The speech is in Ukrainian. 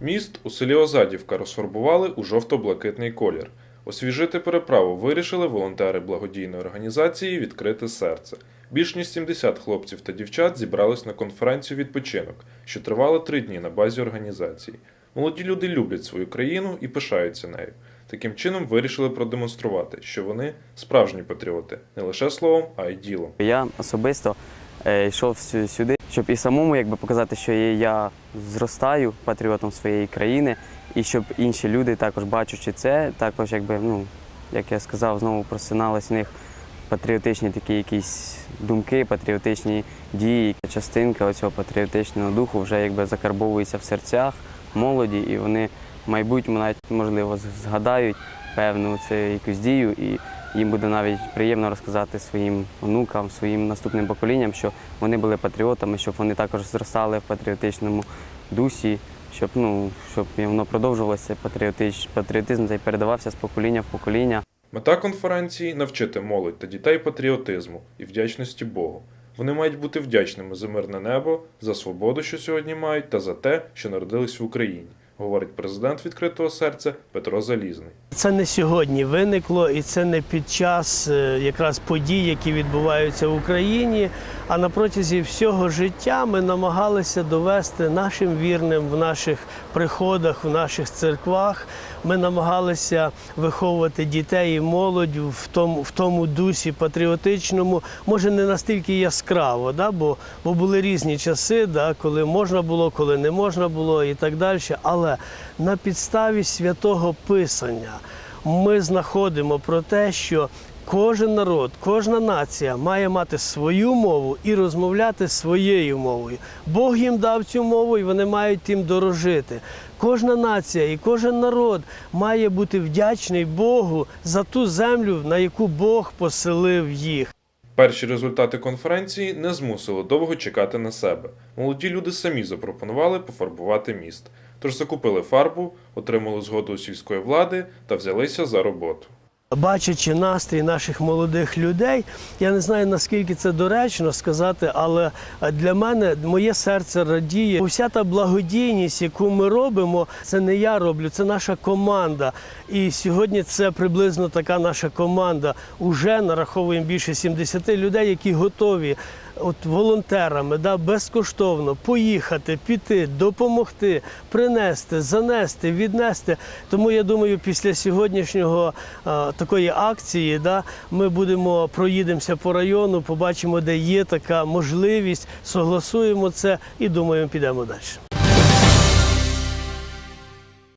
Міст у селі Озадівка розфарбували у жовто-блакитний колір. Освіжити переправу вирішили волонтери благодійної організації Відкрите серце. Більш ніж 70 хлопців та дівчат зібрались на конференцію відпочинок, що тривала три дні на базі організації. Молоді люди люблять свою країну і пишаються нею. Таким чином вирішили продемонструвати, що вони справжні патріоти не лише словом, а й ділом. Я особисто йшов сюди, щоб і самому якби, показати, що я, зростаю патріотом своєї країни, і щоб інші люди, також бачачи це, також, якби, ну, як я сказав, знову просинались в них патріотичні такі якісь думки, патріотичні дії. Частинка цього патріотичного духу вже якби закарбовується в серцях молоді, і вони в майбутньому навіть можливо згадають певну це якусь дію і їм буде навіть приємно розказати своїм онукам, своїм наступним поколінням, що вони були патріотами, щоб вони також зростали в патріотичному дусі, щоб ну щоб воно продовжувалося патріотич, патріотизм цей передавався з покоління в покоління. Мета конференції навчити молодь та дітей патріотизму і вдячності Богу. Вони мають бути вдячними за мирне небо, за свободу, що сьогодні мають, та за те, що народились в Україні, говорить президент відкритого серця Петро Залізний. Це не сьогодні виникло, і це не під час е, якраз подій, які відбуваються в Україні. А на протязі всього життя ми намагалися довести нашим вірним в наших приходах, в наших церквах. Ми намагалися виховувати дітей і молодь в тому, в тому дусі патріотичному, може не настільки яскраво, да? бо, бо були різні часи, да? коли можна було, коли не можна було і так далі. Але на підставі святого Писання ми знаходимо про те, що кожен народ, кожна нація має мати свою мову і розмовляти своєю мовою. Бог їм дав цю мову, і вони мають тим дорожити. Кожна нація і кожен народ має бути вдячний Богу за ту землю, на яку Бог поселив їх. Перші результати конференції не змусили довго чекати на себе. Молоді люди самі запропонували пофарбувати міст. Тож закупили фарбу, отримали згоду сільської влади та взялися за роботу. Бачачи настрій наших молодих людей, я не знаю наскільки це доречно сказати, але для мене моє серце радіє. Вся та благодійність, яку ми робимо, це не я роблю, це наша команда. І сьогодні це приблизно така наша команда. Уже нараховуємо більше 70 людей, які готові. От волонтерами да, безкоштовно поїхати, піти, допомогти, принести, занести, віднести. Тому я думаю, після сьогоднішнього а, такої акції да, ми будемо проїдемося по району, побачимо, де є така можливість, согласуємо це і думаємо, підемо далі.